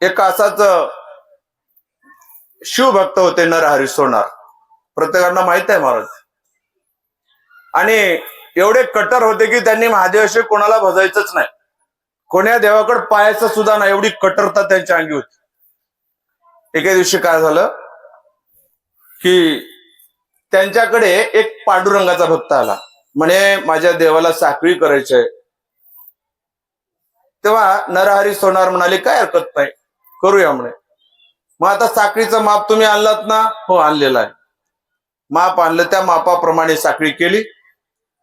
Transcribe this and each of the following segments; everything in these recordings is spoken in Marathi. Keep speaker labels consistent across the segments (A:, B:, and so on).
A: एक असाच शिवभक्त होते नरहरी सोनार. प्रत्येकांना माहीत आहे महाराज. आणि एवढे कट्टर होते की त्यांनी महादेवाशिवाय कोणाला भजायचंच नाही. कोण्या देवाकडे पायाचं सुद्धा नाही एवढी कट्टरता त्यांच्या अंगी होती. एके दिवशी काय झालं? की त्यांच्याकडे एक पांडुरंगाचा भक्त आला. म्हणे माझ्या देवाला साखळी करायची आहे. तेव्हा नरहरी सोनार म्हणाले काय हरकत नाही. करूया म्हणे. मग आता साखळीचं माप तुम्ही आणलात ना? हो आणलेला आहे. माप आणलं त्या मापाप्रमाणे साखळी केली.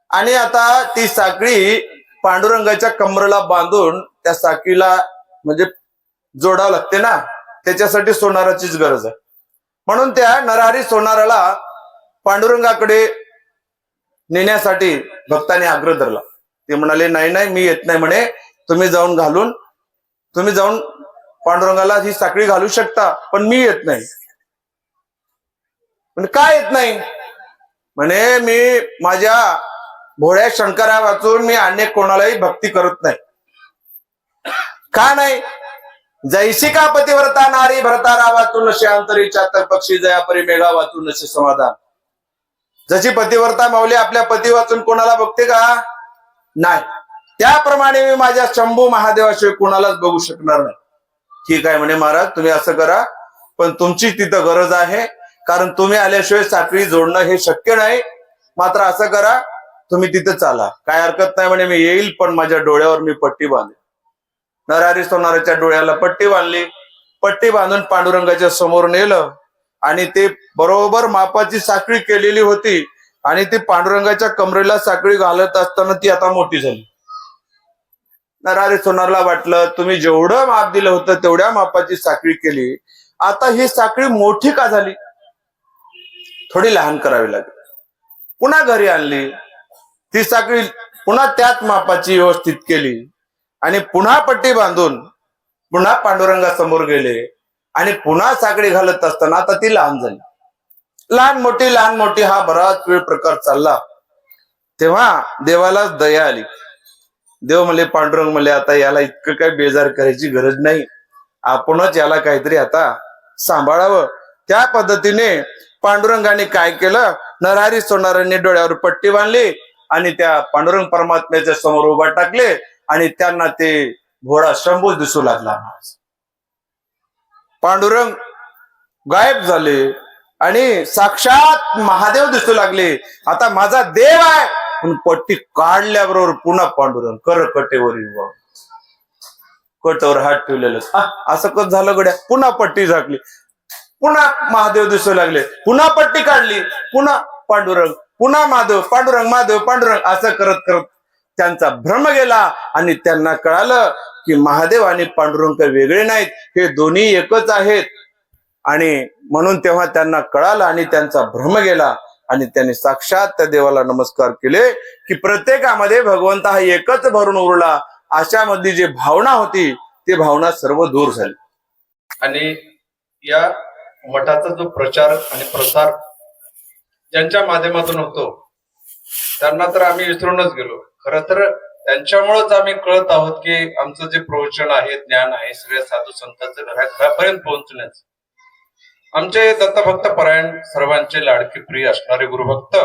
A: आणि आता ती साखळी पांडुरंगाच्या कमरेला बांधून त्या साखळीला म्हणजे जोडावं लागते ना? त्याच्यासाठी सोनाराचीच गरज आहे. म्हणून त्या नरहरी सोनाराला पांडुरंगाकडे नेण्यासाठी भक्ताने आग्रह धरला. ते म्हणाले नाही नाही मी येत नाही म्हणे. तुम्ही जाऊन घालून तुम्ही जाऊन पांडुरंगाला ही साखळी घालू शकता पण मी येत नाही. म्हणजे काय येत नाही? म्हणे मी माझ्या भोळ्या शंकरा वाचून मी अनेक कोणालाही भक्ती करत नाही. का नाही? जैसी का पतिव्रता नारी भरतारा वाचून नशे अंतरीच्या तर पक्षी जयापरी मेघा वाचून नशे समाधान. जशी पतिव्रता माऊली आपल्या पती वाचून कोणाला बघते का? नाही. त्याप्रमाणे मी माझ्या शंभू महादेवाशिवाय कोणालाच बघू शकणार नाही. ठीक आहे म्हणे महाराज तुम्ही असं करा. पण तुमची तिथं गरज आहे. कारण तुम्ही आल्याशिवाय साखळी जोडणं हे शक्य नाही. मात्र असं करा तुम्ही तिथं चाला. काय हरकत नाही म्हणे मी येईल पण माझ्या डोळ्यावर मी पट्टी बांधेल नरारी सोनाराच्या डोळ्याला पट्टी बांधली. पट्टी बांधून पांडुरंगाच्या समोर नेलं. आणि ते बरोबर मापाची साखळी केलेली होती. आणि ती पांडुरंगाच्या कमरेला साखळी घालत असताना ती आता मोठी झाली. नरारे सोनारला वाटलं तुम्ही जेवढं माप दिलं होतं तेवढ्या मापाची साखळी केली. आता ही साखळी मोठी का झाली? थोडी लहान करावी लागली. पुन्हा घरी आणली. ती साखळी पुन्हा त्याच मापाची व्यवस्थित केली. आणि पुन्हा पट्टी बांधून पुन्हा पांडुरंगासमोर गेले. आणि पुन्हा साखळी घालत असताना आता ती लहान झाली. लहान मोठी लहान मोठी हा बराच वेळ प्रकार चालला. तेव्हा देवाला दया आली. देव म्हणले पांडुरंग म्हणले आता याला इतकं काय बेजार करायची गरज नाही. आपणच याला काहीतरी आता सांभाळावं. त्या पद्धतीने पांडुरंगाने काय केलं? नरहारी सोनारांनी डोळ्यावर पट्टी बांधली आणि त्या पांडुरंग परमात्म्याच्या समोर उभा टाकले आणि त्यांना ते घोडा शंभू दिसू लागला. पांडुरंग गायब झाले आणि साक्षात महादेव दिसू लागले. आता माझा देव आहे. पण पट्टी काढल्याबरोबर पुन्हा पांडुरंग कर कटेवर कटेवर हात ठेवलेलं. असं कस झालं गड्या? पुन्हा पट्टी झाकली. पुन्हा महादेव दिसू लागले. पुन्हा पट्टी काढली. पुन्हा पांडुरंग. पुन्हा महादेव. पांडुरंग महादेव पांडुरंग. असं करत करत त्यांचा भ्रम गेला आणि त्यांना कळालं की महादेव आणि पांडुरंग वेगळे नाहीत. हे दोन्ही एकच आहेत. आणि म्हणून तेव्हा त्यांना कळालं आणि त्यांचा भ्रम गेला. आणि त्यांनी साक्षात त्या देवाला नमस्कार केले की प्रत्येकामध्ये भगवंत हा एकच भरून उरला. अशामधली जी भावना होती ती भावना सर्व दूर झाली.
B: आणि या मठाचा जो प्रचार आणि प्रसार ज्यांच्या माध्यमातून होतो त्यांना तर आम्ही विसरूनच गेलो. खर तर त्यांच्यामुळेच आम्ही कळत आहोत की आमचं जे प्रवचन आहे ज्ञान आहे सगळ्या साधू संतांचं घराघरापर्यंत पोहोचण्याचं. आमचे दत्तभक्त परायण सर्वांचे लाडके प्रिय असणारे गुरुभक्त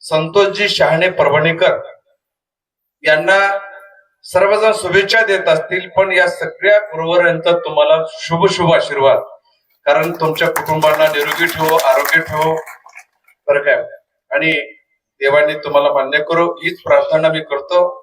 B: संतोषजी शहाणे परभणीकर यांना सर्वजण शुभेच्छा देत असतील पण या सगळ्या गुरुवरांचा तुम्हाला शुभ शुभ आशीर्वाद. कारण तुमच्या कुटुंबांना निरोगी ठेवो आरोग्य ठेवो. बरं काय? आणि देवाने तुम्हाला मान्य करो हीच प्रार्थना मी करतो.